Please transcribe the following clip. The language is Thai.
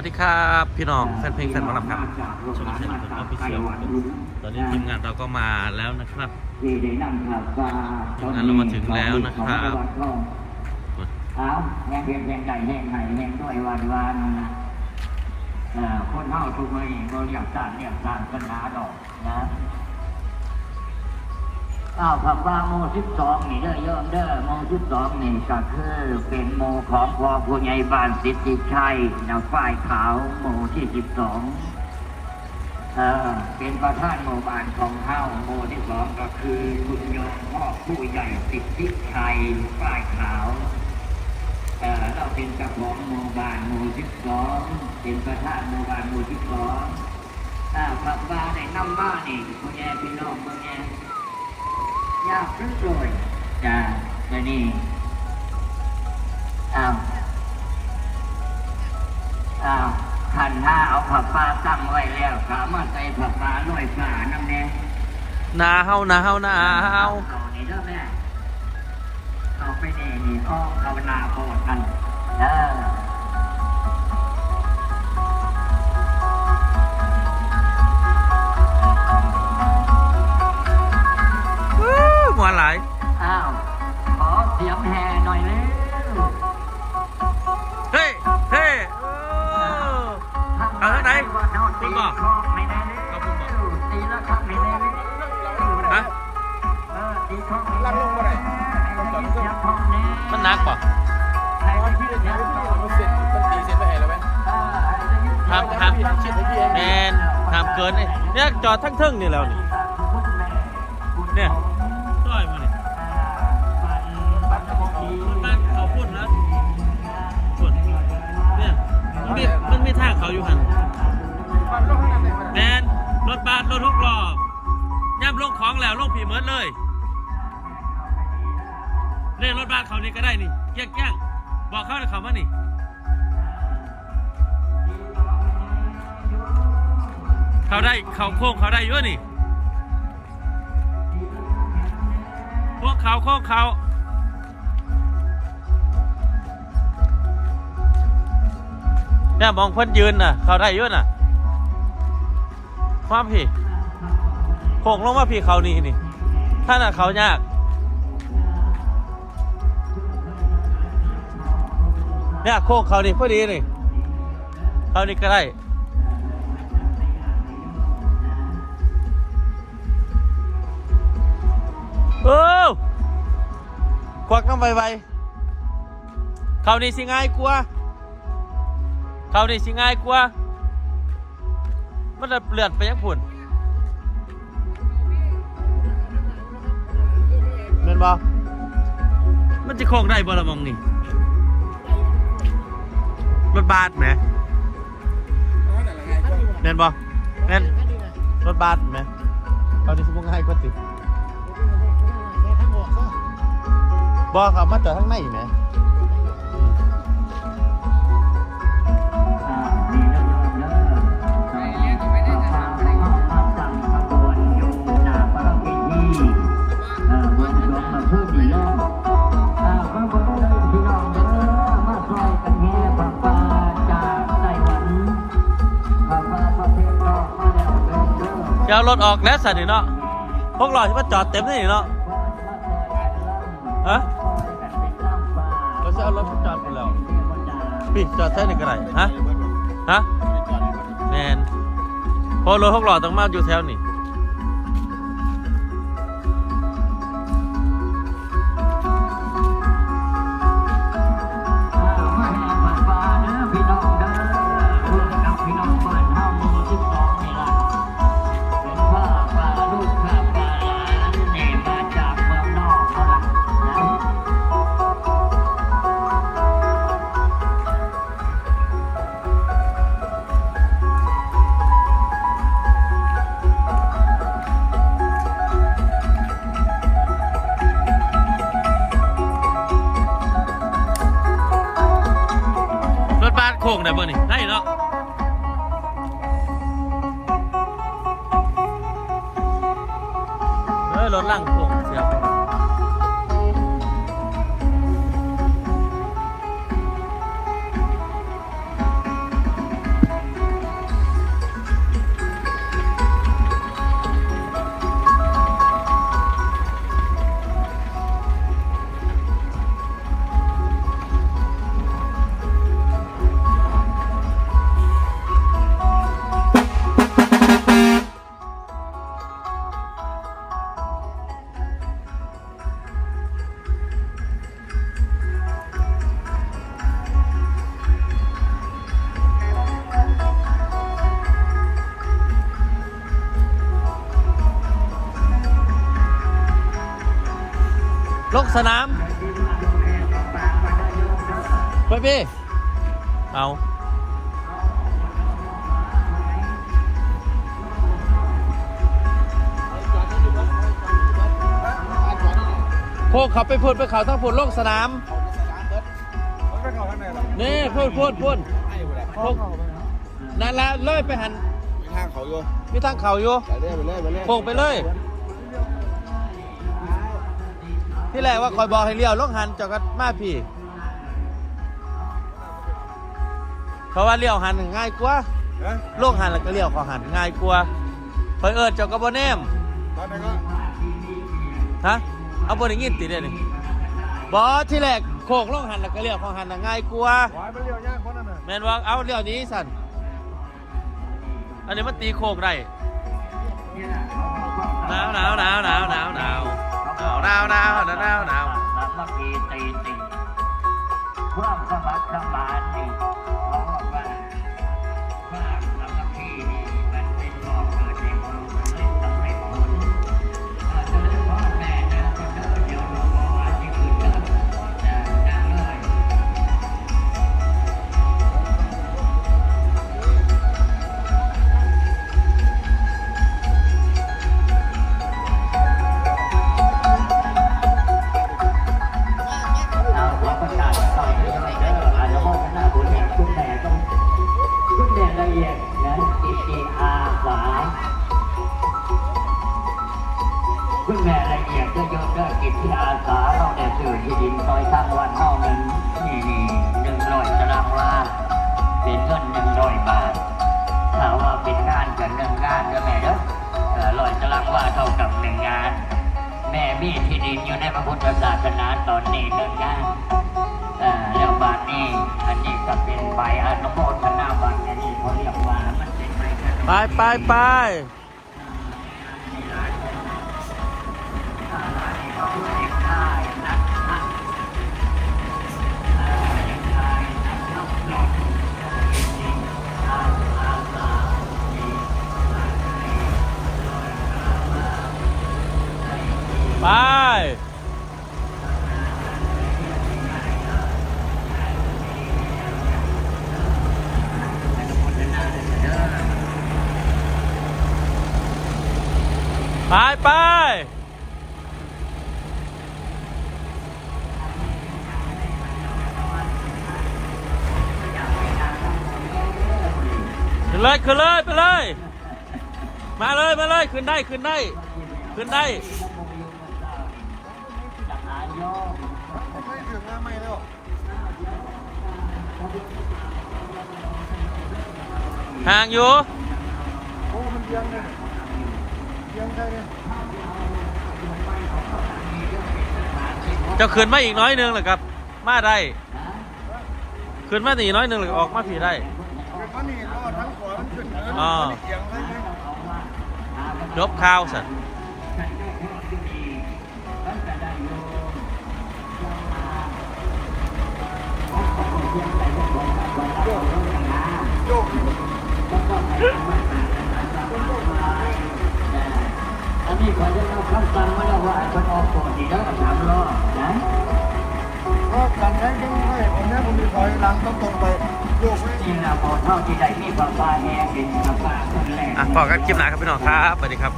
วัสดีครับ พี่น้องแฟนเพลงแฟนหมอลำครับช่องเทนเป็นออฟฟิเชียลตอนนี้ทีมงานเราก็มาแล้วนะครับที่ได้นำข่าวฟ้างั้นเรามาถึงแล้วนะครับเอาแห่งเพียงแห่งใดแห่งไหนแห่งด้วยวันวันเอ่อคนเฮาทุกมื้อนี้บ่เรียกสร้างเรียกสร้างปัญหาดอกนะ อ้าวผับว่าโมสิบสองนี่เด้อโยมเด้อโมสิบสองนี่ก็คือเป็นโมของพ่อผู้ใหญ่บ้านสิทธิชัยนาวฝ่ายขาวโมที่สิบสองเออเป็นประธานหมู่บ้านของเฮาหมู่ที่สองก็คือคุณโยมพ่อผู้ใหญ่สิทธิชัยฝ้ายขาวเออเราเป็นเจ้าของหมู่บ้านหมู่ที่สองเป็นประธานหมู่บ้านหมู่ที่สองอ่าขับมาในน้ำบ้านนี่พ่อแย่พี่น้องพ่อแย่ ยากขึ้นเลยจ้าเดี๋ยวนี้อ้าวอ้าวขันห้าเอาผับปลาตั้งไว้แล้วขามาใส่ผับปลาลอยฝาน้ำแน่หนาวหนาวหนาวเอานี่เด้อแม่เอาไปนี่นี่อ้อมเอาหนาโพดกันเออ วนหลาย อ้าว ขอเสียงแห่หน่อยเลยเฮ้ย เฮ้ยเออเอาทางไหนตีคุณบอกคอกไม่ได้เลยเอาคุณบอกตีแล้วครับไม่ได้เลยฮะเออตีคอกลังลงมาไหนเสียงคอกแน่มันหนักป่ะใครจะยืดยันต่อมันเสร็จมันตีเสร็จไปให้แล้วไหมห้ามห้ามแมนห้ามเกินนี่เนี่ยจอดทั้งเทิงนี่แล้วนี่เนี่ย ทางเขาอยู่หันแมนรถบัสรถทุกล้อย่ำลงของแล้วลงผีเหมือนเลยเล่นรถบัสเขานี่ก็ได้นี่แย่งแย่งบอกเขาเลยเขามานี่เขาได้เขาโค้งเขาได้เยอะนี่พวกเขาโค้งเขา เนี่ยมองเพิ่นยืนน่ะ เขาได้เยอะน่ะมาพี่โค้งลงมาพี่เขานี่นี่ถ้าน่ะเขายากเนี่ยโค้งเขานี่พอดีนี่เขานี่ก็ได้เออควักน้ำใบใบเขานี่สิง่ายกว่า เขานี่สิง่ายกว่า มันจะเปลือนไปยังผุ่นเม่นบ่มันจะโค้งได้บ่ละมองนี่รถบัสไหมแม่นบ่แม่นรถบัสไหมเขานี่สมมุติง่ายกว่าติบ่เขามาจอดข้างในไหม รถออกแล้วสันนี่เนาะพวกเราที่มาจอดเต็มนี่เนาะฮะเราจะเอารถจอดไปแล้วพี่จอดใช่หนึ่งก็ได้ฮะฮะแมนเพอรถพวกเราต้องมาอยู่แถวนี่ งได้บ่นี่ได้เนาะเฮ้ยรถล่างโค้ง สียบลงสนามไปพี่เอาโคกขับไปพูดไปเขาทั้งพูดลงสนามมันก็เข้าข้างในหรอนี่พูดพูดพูดให้อยู่แหละพวกนั่นละเลยไปหันมีทางเขาอยู่มีทางเขาอยู่ไปเรื่อยไปเรื่อยไปเรื่อยโค้งไปเลย ที่แรกว่าคอยบอกให้เลี้ยวลงหันเจากัมาพี่เขาว่าเลี้ยวหันง่ายกว่านะลงหันแล้วก็เลี้ยวเขอหันง่ายกว่าคอยเอิดเจ้ากระบอแนมตอนนี้ก็ฮะเอาบนอย่างงี้ติดเลยนี่บอที่แรกโค้งลงหันแล้วก็เลี้ยวเขอหันน่ะง่ายกว่าหวายมันเลี้ยวยากคนนั้นน่ะแมนว่าเอาเลี้ยวนี้สันอันนี้มันตีโค้งได้ เงินหนึ่งร้อยบาทถ้าว่าเป็นงานกับหนึ่งงานก็แม่เด้อเออร้อยตารางวาเท่ากับหนึ่งงาน แม่มีที่ดินอยู่ในพระพุทธศาสนาตอนนี้หนึ่งงานแล้วบาทนี้อันนี้ก็เป็นใบอนุโมทนาบัตรอันนี้เขาเรียกว่ามันเป็นใบไปไปไป ไปไปไปขึ้นเลยขึ้นเลยไปเลย มาเลย มาเลย ขึ้นได้ ขึ้นได้ ขึ้นได้ ห่างอยู่ โอ้มันเลี้ยงเลยเลี้ยงได้เลยจะขึ้นมาอีกน้อยหนึงเหรอครับ มาได้ขึ้นมาอีกน้อยหนึงหรือออกมาผีได้เป็นมันนี่ก็ทั้งขวามันขึ้นเนินอ่ามันเอียงได้ไหมจบข่าวสัตว์โยก อันนี้ขอจะเอาคำสั่งมาแล้วว่าให้คนออกก่อนดีแล้วสามรอบนะก็การใช้ยังไงผมเนี่ยผมมีถอยหลังต้องตรงไปโยกไว้นี่นะพอเท่าที่ได้มีปลาปลาแห้งเป็นปลาปลาคนแรกอะพอกันคลิปหน้าครับพี่น้องครับสวัสดีครับ